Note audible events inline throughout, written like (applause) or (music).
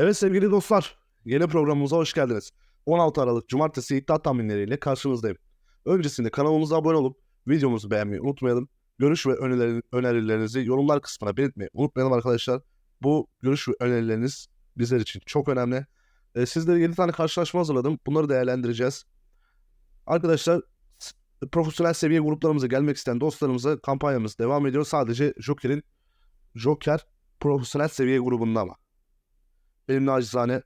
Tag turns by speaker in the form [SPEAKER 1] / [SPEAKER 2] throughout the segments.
[SPEAKER 1] Evet sevgili dostlar, yeni programımıza hoş geldiniz. 16 Aralık Cumartesi iddia tahminleriyle karşınızdayım. Öncesinde kanalımıza abone olup videomuzu beğenmeyi unutmayalım. Görüş ve önerileri- önerilerinizi yorumlar kısmına belirtmeyi unutmayalım arkadaşlar. Bu görüş ve önerileriniz bizler için çok önemli. Ee, sizlere 7 tane karşılaşma hazırladım. Bunları değerlendireceğiz. Arkadaşlar profesyonel seviye gruplarımıza gelmek isteyen dostlarımıza kampanyamız devam ediyor. Sadece Joker'in Joker profesyonel seviye grubunda ama. Benim nacizane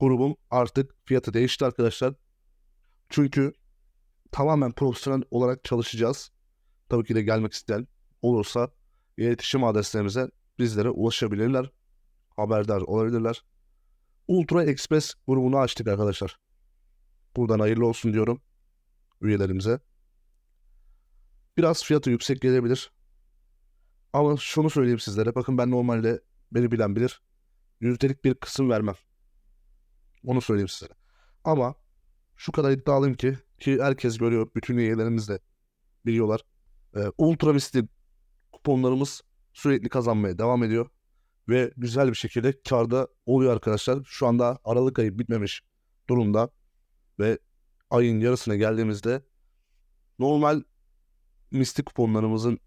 [SPEAKER 1] grubum artık fiyatı değişti arkadaşlar. Çünkü tamamen profesyonel olarak çalışacağız. Tabii ki de gelmek isteyen olursa iletişim adreslerimize bizlere ulaşabilirler. Haberdar olabilirler. Ultra Express grubunu açtık arkadaşlar. Buradan hayırlı olsun diyorum üyelerimize. Biraz fiyatı yüksek gelebilir. Ama şunu söyleyeyim sizlere. Bakın ben normalde beni bilen bilir yüzdelik bir kısım vermem. Onu söyleyeyim size. Ama şu kadar iddialıyım ki ki herkes görüyor. Bütün üyelerimiz de biliyorlar. Ee, Ultra misli kuponlarımız sürekli kazanmaya devam ediyor. Ve güzel bir şekilde karda oluyor arkadaşlar. Şu anda Aralık ayı bitmemiş durumda. Ve ayın yarısına geldiğimizde normal misli kuponlarımızın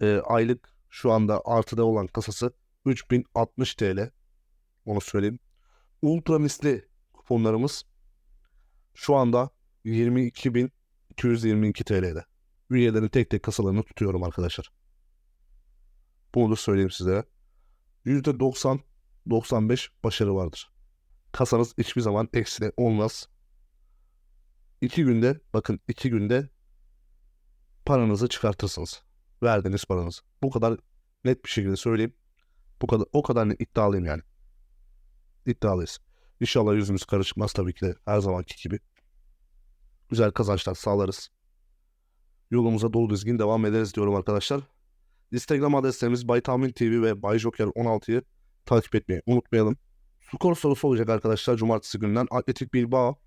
[SPEAKER 1] e, aylık şu anda artıda olan kasası 3060 TL. Onu söyleyeyim. Ultra misli kuponlarımız şu anda 22.222 TL'de. Üyelerin tek tek kasalarını tutuyorum arkadaşlar. Bunu da söyleyeyim size. %90-95 başarı vardır. Kasanız hiçbir zaman eksine olmaz. İki günde, bakın iki günde paranızı çıkartırsınız. Verdiğiniz paranızı. Bu kadar net bir şekilde söyleyeyim. Bu kadar, o kadar iddialıyım yani iddialıyız. İnşallah yüzümüz karışmaz tabii ki de her zamanki gibi. Güzel kazançlar sağlarız. Yolumuza dolu dizgin devam ederiz diyorum arkadaşlar. Instagram adreslerimiz Baytahmin TV ve Bayjoker 16'yı takip etmeyi unutmayalım. Skor sorusu olacak arkadaşlar Cumartesi gününden. Atletik Bilbao,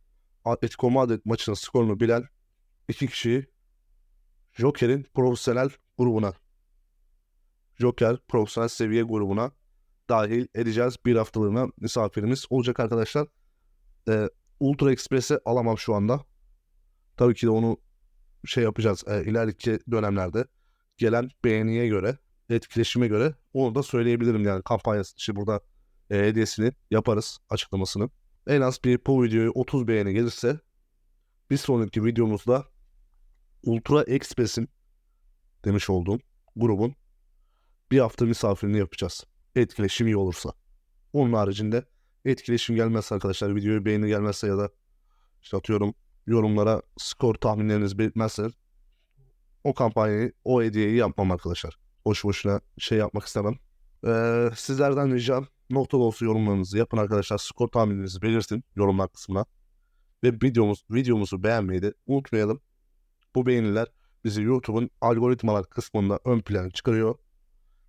[SPEAKER 1] Atletico Madrid maçının skorunu bilen iki kişiyi Joker'in profesyonel grubuna Joker profesyonel seviye grubuna dahil edeceğiz. Bir haftalığına misafirimiz olacak arkadaşlar. Ee, Ultra Express'i alamam şu anda. Tabii ki de onu şey yapacağız e, ileriki dönemlerde gelen beğeniye göre, etkileşime göre onu da söyleyebilirim yani kampanyası işte burada e, hediyesini yaparız açıklamasını. En az bir bu videoya 30 beğeni gelirse bir sonraki videomuzda Ultra Express'in demiş olduğum grubun bir hafta misafirini yapacağız etkileşim iyi olursa. Onun haricinde etkileşim gelmezse arkadaşlar videoya beğeni gelmezse ya da işte atıyorum yorumlara skor tahminleriniz belirtmezse o kampanyayı, o hediyeyi yapmam arkadaşlar. Boş boşuna şey yapmak istemem. Ee, sizlerden ricam nokta dolusu yorumlarınızı yapın arkadaşlar. Skor tahminlerinizi belirtin yorumlar kısmına. Ve videomuz, videomuzu beğenmeyi de unutmayalım. Bu beğeniler bizi YouTube'un algoritmalar kısmında ön plana çıkarıyor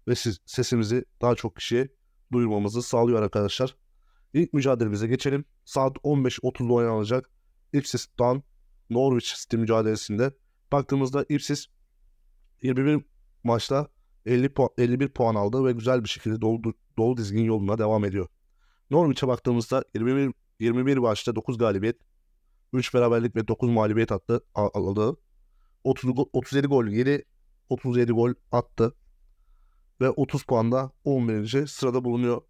[SPEAKER 1] ve siz sesimizi daha çok kişiye duyurmamızı sağlıyor arkadaşlar. İlk mücadelemize geçelim. Saat 15.30'da oynanacak Ipsis Down Norwich City mücadelesinde baktığımızda Ipsis 21 maçta 50 puan, 51 puan aldı ve güzel bir şekilde dolu, dolu dizgin yoluna devam ediyor. Norwich'e baktığımızda 21, 21 maçta 9 galibiyet, 3 beraberlik ve 9 mağlubiyet attı, aldı. 30, go- 37 gol yedi, 37 gol attı ve 30 puanda 11. sırada bulunuyor.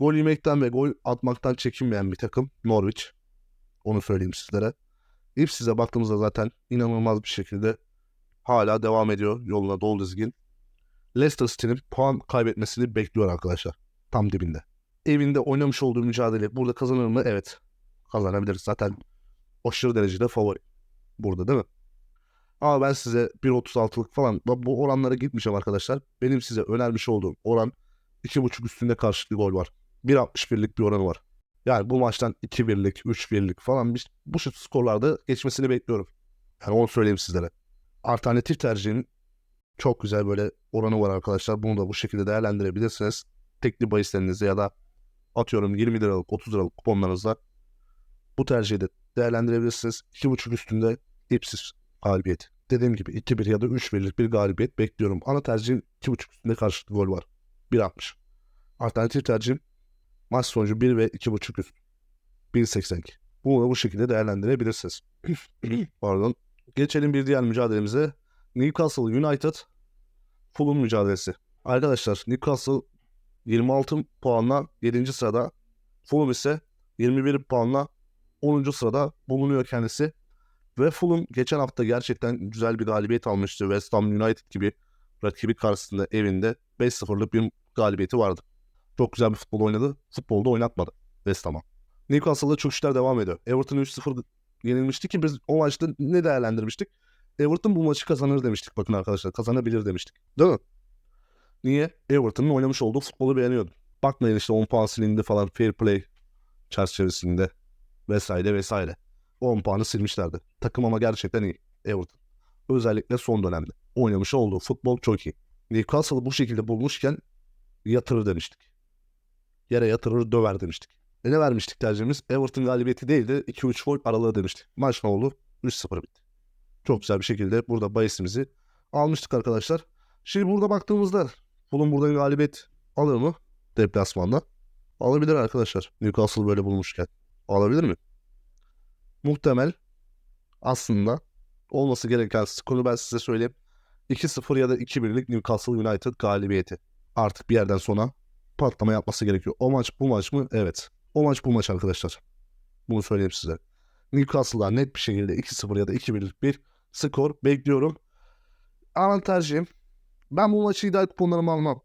[SPEAKER 1] Gol yemekten ve gol atmaktan çekinmeyen bir takım Norwich. Onu söyleyeyim sizlere. Ipsiz'e baktığımızda zaten inanılmaz bir şekilde hala devam ediyor yoluna dolu dizgin. Leicester City'nin puan kaybetmesini bekliyor arkadaşlar. Tam dibinde. Evinde oynamış olduğu mücadele burada kazanır mı? Evet. Kazanabilir. Zaten aşırı derecede favori. Burada değil mi? Ama ben size 1.36'lık falan bu- oranlara gitmeyeceğim arkadaşlar. Benim size önermiş olduğum oran 2.5 üstünde karşılıklı gol var. 1.61'lik bir oranı var. Yani bu maçtan 2-1'lik, 3-1'lik falan bir, bu şu skorlarda geçmesini bekliyorum. Yani onu söyleyeyim sizlere. Alternatif tercihin çok güzel böyle oranı var arkadaşlar. Bunu da bu şekilde değerlendirebilirsiniz. Tekli bahislerinizde ya da atıyorum 20 liralık 30 liralık kuponlarınızda bu tercihi de değerlendirebilirsiniz. 2.5 üstünde ipsiz galibiyet. Dediğim gibi 2-1 ya da 3-1'lik bir galibiyet bekliyorum. Ana tercihim 2.5 üstünde karşılıklı gol var. 1.60. Alternatif tercihim maç sonucu 1 ve 2.5 üst. 1.82. Bunu da bu şekilde değerlendirebilirsiniz. (clears throat) Pardon. Geçelim bir diğer mücadelemize. Newcastle United Fulham mücadelesi. Arkadaşlar Newcastle 26 puanla 7. sırada. Fulham ise 21 puanla 10. sırada bulunuyor kendisi. Ve Fulham geçen hafta gerçekten güzel bir galibiyet almıştı. West Ham United gibi rakibi karşısında evinde 5-0'lık bir galibiyeti vardı. Çok güzel bir futbol oynadı. Futbolda oynatmadı West Ham'a. Newcastle'da çok işler devam ediyor. Everton 3-0 yenilmişti ki biz o maçta ne değerlendirmiştik? Everton bu maçı kazanır demiştik bakın arkadaşlar. Kazanabilir demiştik. Değil mi? Niye? Everton'un oynamış olduğu futbolu beğeniyordum. Bakmayın işte 10 puan silindi falan fair play çerçevesinde vesaire vesaire. 10 puanı silmişlerdi. Takım ama gerçekten iyi. Everton. Özellikle son dönemde. Oynamış olduğu futbol çok iyi. Newcastle'ı bu şekilde bulmuşken yatırır demiştik. Yere yatırır döver demiştik. E ne vermiştik tercihimiz? Everton galibiyeti değil de 2-3 gol aralığı demiştik. Maç ne oldu? 3-0 bitti. Çok güzel bir şekilde burada bahisimizi almıştık arkadaşlar. Şimdi burada baktığımızda Fulham buradan galibiyet alır mı? Deplasmanda. Alabilir arkadaşlar. Newcastle böyle bulmuşken. Alabilir mi? Muhtemel aslında olması gereken skoru ben size söyleyeyim. 2-0 ya da 2-1'lik Newcastle United galibiyeti. Artık bir yerden sonra patlama yapması gerekiyor. O maç bu maç mı? Evet. O maç bu maç arkadaşlar. Bunu söyleyeyim size. Newcastle'dan net bir şekilde 2-0 ya da 2-1'lik bir skor bekliyorum. Ana tercihim. Ben bu maçı ideal kuponlarımı almam.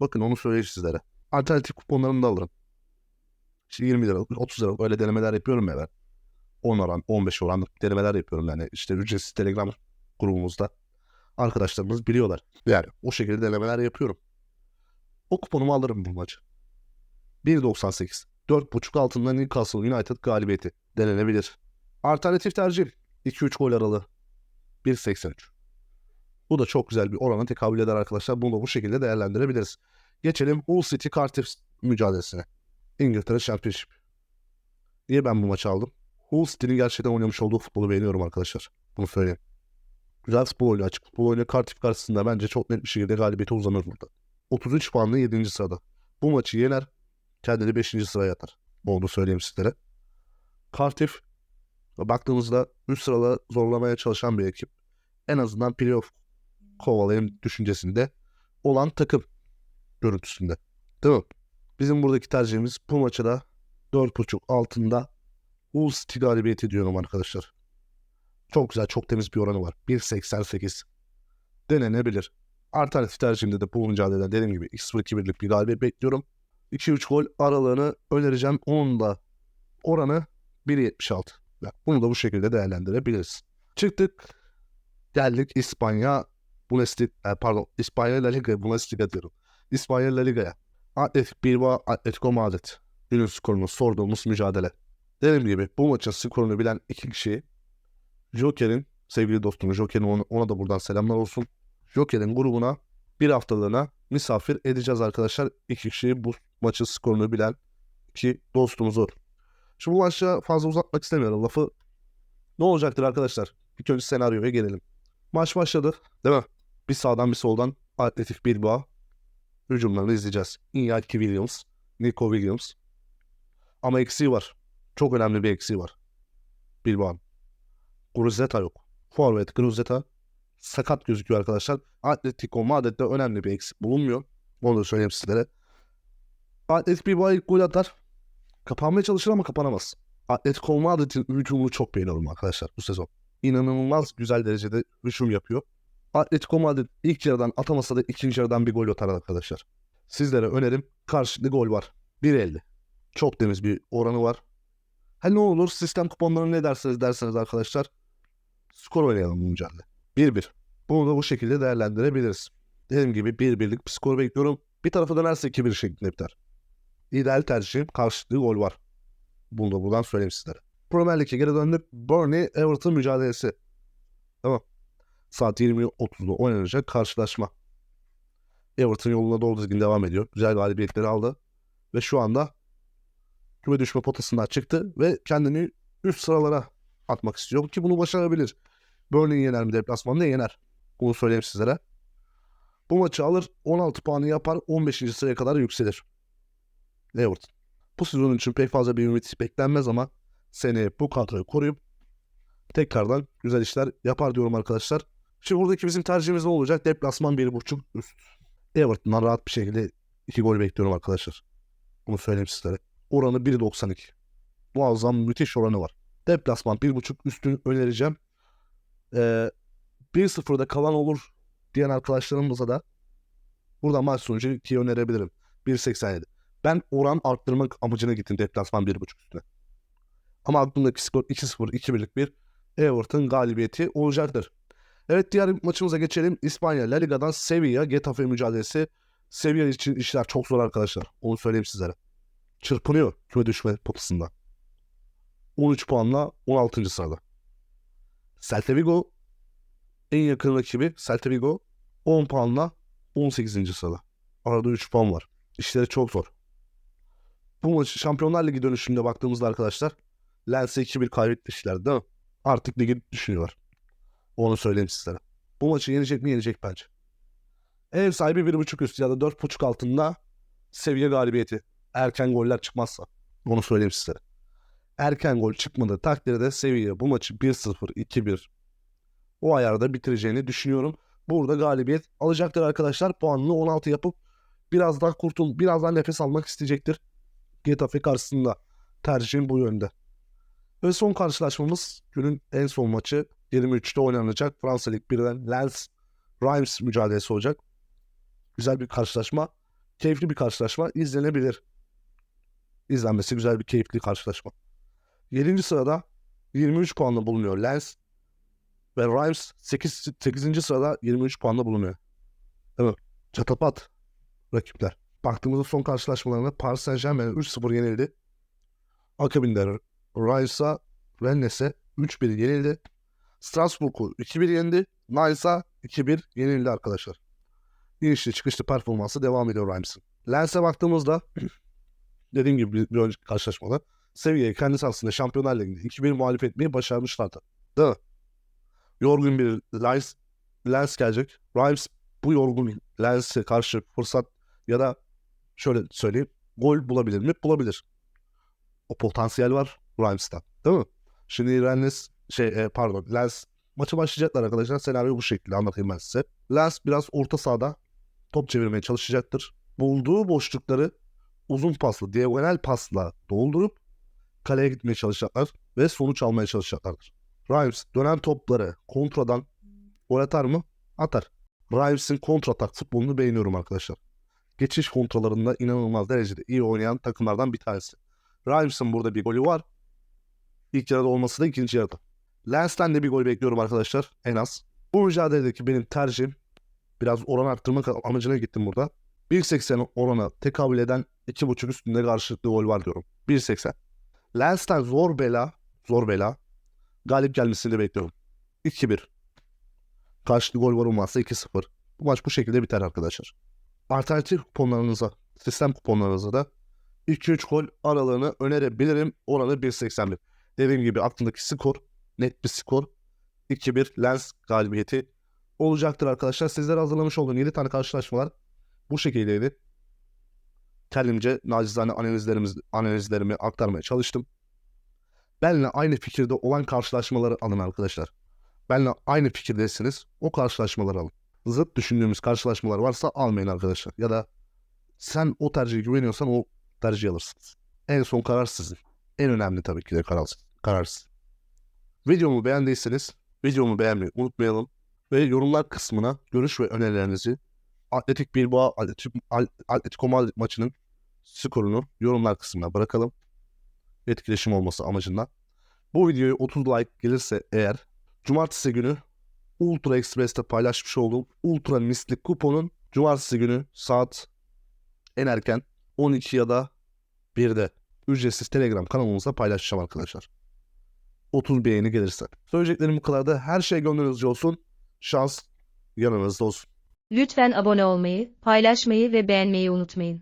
[SPEAKER 1] Bakın onu söyleyeyim sizlere. Alternatif kuponlarımı da alırım. İşte 20 lira, 30 lira öyle denemeler yapıyorum ya ben. 10 oran, 15 oranlık denemeler yapıyorum yani. İşte ücretsiz Telegram grubumuzda. Arkadaşlarımız biliyorlar. Yani o şekilde denemeler yapıyorum. O kuponumu alırım bu maçı. 1.98. 4.5 altında Newcastle United galibiyeti denenebilir. Alternatif tercih 2-3 gol aralığı 1.83. Bu da çok güzel bir orana tekabül eder arkadaşlar. Bunu da bu şekilde değerlendirebiliriz. Geçelim Hull City Cardiff mücadelesine. İngiltere Championship. Niye ben bu maçı aldım? Hull City'nin gerçekten oynamış olduğu futbolu beğeniyorum arkadaşlar. Bunu söyleyeyim. Güzel futbol oynuyor. Açık futbol oynuyor. Cardiff karşısında bence çok net bir şekilde galibiyete uzanır burada. 33 puanla 7. sırada. Bu maçı yener. Kendini 5. sıraya atar. Onu söyleyeyim sizlere. Cardiff baktığımızda üst sırada zorlamaya çalışan bir ekip. En azından playoff kovalayayım düşüncesinde olan takım görüntüsünde. Değil mi? Bizim buradaki tercihimiz bu maçı da 4.5 altında Hull City galibiyeti diyorum arkadaşlar. Çok güzel, çok temiz bir oranı var. 1.88 denenebilir. Alternatif tercihimde de bu mücadeleden dediğim gibi 2-0-2-1'lik bir galibiyet bekliyorum. 2-3 gol aralığını önereceğim. Onun da oranı 1.76. Yani bunu da bu şekilde değerlendirebiliriz. Çıktık. Geldik İspanya Bundesliga, pardon İspanya La Liga, Bundesliga diyorum. İspanya La Liga'ya. Atletik Bilbao, Atletico Madrid. Günün skorunu sorduğumuz mücadele. Dediğim gibi bu maçın skorunu bilen iki kişi Joker'in, sevgili dostum Joker'in ona, ona da buradan selamlar olsun. Joker'in grubuna bir haftalığına misafir edeceğiz arkadaşlar. İki kişi bu maçın skorunu bilen iki dostumuzu. Şimdi bu maçta fazla uzatmak istemiyorum lafı. Ne olacaktır arkadaşlar? İlk önce senaryoya gelelim. Maç başladı değil mi? Bir sağdan bir soldan Atletik Bilbao hücumlarını izleyeceğiz. Iñaki Williams, Nico Williams. Ama eksiği var. Çok önemli bir eksiği var. Bilbao'nun. Gruzeta yok. Forvet Gruzeta sakat gözüküyor arkadaşlar. Atletico Madrid'de önemli bir eksik bulunmuyor. Onu da söyleyeyim sizlere. Atletik Bilbao ilk gol atar. Kapanmaya çalışır ama kapanamaz. Atletico Madrid'in hücumunu çok beğeniyorum arkadaşlar bu sezon. İnanılmaz güzel derecede hücum yapıyor. Atletico Madrid ilk yarıdan atamasa da ikinci yarıdan bir gol atar arkadaşlar. Sizlere önerim karşılıklı gol var. 1.50. Çok temiz bir oranı var. Ha ne olur sistem kuponlarını ne derseniz derseniz arkadaşlar skor oynayalım mücadele. 1-1. Bunu da bu şekilde değerlendirebiliriz. Dediğim gibi 1-1'lik bir skor bekliyorum. Bir tarafa dönerse 2-1 şeklinde biter. İdeal tercihim karşılıklı gol var. Bunu da buradan söyleyeyim sizlere. Premier Lig'e geri döndük. Burnley Everton mücadelesi. Tamam. Saat 20.30'da oynanacak karşılaşma. Everton yoluna doğru düzgün devam ediyor. Güzel galibiyetleri aldı. Ve şu anda küme düşme potasından çıktı ve kendini üst sıralara atmak istiyor ki bunu başarabilir. Burnley yener mi deplasmanda yener. Bunu söyleyeyim sizlere. Bu maçı alır 16 puanı yapar 15. sıraya kadar yükselir. Everton. Bu sezon için pek fazla bir ümit beklenmez ama seneye bu kadroyu koruyup tekrardan güzel işler yapar diyorum arkadaşlar. Şimdi buradaki bizim tercihimiz ne olacak? Deplasman 1.5 üst. Everton'dan rahat bir şekilde 2 gol bekliyorum arkadaşlar. Bunu söyleyeyim sizlere. Oranı 1.92. Muazzam müthiş oranı var. Deplasman 1.5 üstünü önereceğim. Ee, 1-0'da kalan olur diyen arkadaşlarımıza da burada maç sonucu 2'yi önerebilirim. 1.87. Ben oran arttırmak amacına gittim deplasman 1.5 üstüne. Ama aklımdaki skor 2-0, 2-1'lik bir Everton galibiyeti olacaktır. Evet diğer maçımıza geçelim. İspanya La Liga'dan Sevilla Getafe mücadelesi. Sevilla için işler çok zor arkadaşlar. Onu söyleyeyim sizlere. Çırpınıyor küme düşme potasında. 13 puanla 16. sırada. Celta Vigo en yakın rakibi Celta Vigo 10 puanla 18. sırada. Arada 3 puan var. İşleri çok zor. Bu maçı Şampiyonlar Ligi dönüşünde baktığımızda arkadaşlar Lens'e 2-1 kaybetmişler değil mi? Artık ligi düşünüyorlar. Onu söyleyeyim sizlere. Bu maçı yenecek mi yenecek bence. Ev sahibi 1.5 üst ya da 4.5 altında seviye galibiyeti. Erken goller çıkmazsa. Onu söyleyeyim sizlere. Erken gol çıkmadığı takdirde seviye bu maçı 1-0, 2-1 o ayarda bitireceğini düşünüyorum. Burada galibiyet alacaktır arkadaşlar. Puanını 16 yapıp biraz daha kurtul, biraz daha nefes almak isteyecektir. Getafe karşısında tercihim bu yönde. Ve son karşılaşmamız günün en son maçı 23'te oynanacak. Fransa Lig 1'den Lens Reims mücadelesi olacak. Güzel bir karşılaşma. Keyifli bir karşılaşma. izlenebilir. İzlenmesi güzel bir keyifli karşılaşma. 7. sırada 23 puanla bulunuyor Lens. Ve Reims 8, 8. sırada 23 puanla bulunuyor. Mi? Çatapat rakipler. Baktığımızda son karşılaşmalarında Paris Saint Germain 3-0 yenildi. Akabinde Reimms'a Rennes'e 3-1 yenildi. Strasbourg'u 2-1 yendi. Nice'a 2-1 yenildi arkadaşlar. İnişli çıkışlı performansı devam ediyor Reims'in. Lens'e baktığımızda dediğim gibi bir, bir önceki karşılaşmada Sevilla'yı kendi sahasında Şampiyonlar Ligi'nde 2-1 muhalif etmeyi başarmışlardı. Değil mi? Yorgun bir Lens, Lens gelecek. Reims bu yorgun Lens'e karşı fırsat ya da şöyle söyleyeyim gol bulabilir mi? Bulabilir. O potansiyel var Reims'ten. Değil mi? Şimdi Rennes şey e, pardon Lens maçı başlayacaklar arkadaşlar. Senaryo bu şekilde anlatayım ben size. Lens biraz orta sahada top çevirmeye çalışacaktır. Bulduğu boşlukları uzun pasla, diagonal pasla doldurup kaleye gitmeye çalışacaklar ve sonuç almaya çalışacaklardır. Reims dönen topları kontradan gol atar mı? Atar. Reims'in kontratak futbolunu beğeniyorum arkadaşlar. Geçiş kontralarında inanılmaz derecede iyi oynayan takımlardan bir tanesi. Reims'in burada bir golü var. İlk yarıda olması da ikinci yarıda. Lens'ten de bir gol bekliyorum arkadaşlar en az. Bu mücadeledeki benim tercihim biraz oran arttırmak amacına gittim burada. 1.80 orana tekabül eden 2.5 üstünde karşılıklı gol var diyorum. 1.80. Lens'ten zor bela, zor bela galip gelmesini bekliyorum. 2-1. Karşılıklı gol var olmazsa 2-0. Bu maç bu şekilde biter arkadaşlar. Alternatif kuponlarınıza, sistem kuponlarınıza da 2-3 gol aralığını önerebilirim. Oranı 1.81. Dediğim gibi aklımdaki skor, net bir skor. 2-1 Lens galibiyeti olacaktır arkadaşlar. Sizlere hazırlamış olduğum 7 tane karşılaşmalar bu şekildeydi. Kendimce nacizane analizlerimiz, analizlerimi aktarmaya çalıştım. Benle aynı fikirde olan karşılaşmaları alın arkadaşlar. Benle aynı fikirdesiniz. O karşılaşmaları alın. Zıt düşündüğümüz karşılaşmalar varsa almayın arkadaşlar. Ya da sen o tercihe güveniyorsan o tercihi alırsınız. En son karar sizin. En önemli tabii ki de karar, karar sizin. Videomu beğendiyseniz videomu beğenmeyi unutmayalım. Ve yorumlar kısmına görüş ve önerilerinizi Atletik Bilbao Atletico Madrid maçının skorunu yorumlar kısmına bırakalım. Etkileşim olması amacından. Bu videoya 30 like gelirse eğer cumartesi günü Ultra Express'te paylaşmış olduğum Ultra Mislik kuponun cumartesi günü saat en erken 12 ya da 1'de ücretsiz Telegram kanalımıza paylaşacağım arkadaşlar. 30 beğeni gelirse. Söyleyeceklerim bu kadar da her şey gönlünüzce olsun. Şans yanınızda olsun.
[SPEAKER 2] Lütfen abone olmayı, paylaşmayı ve beğenmeyi unutmayın.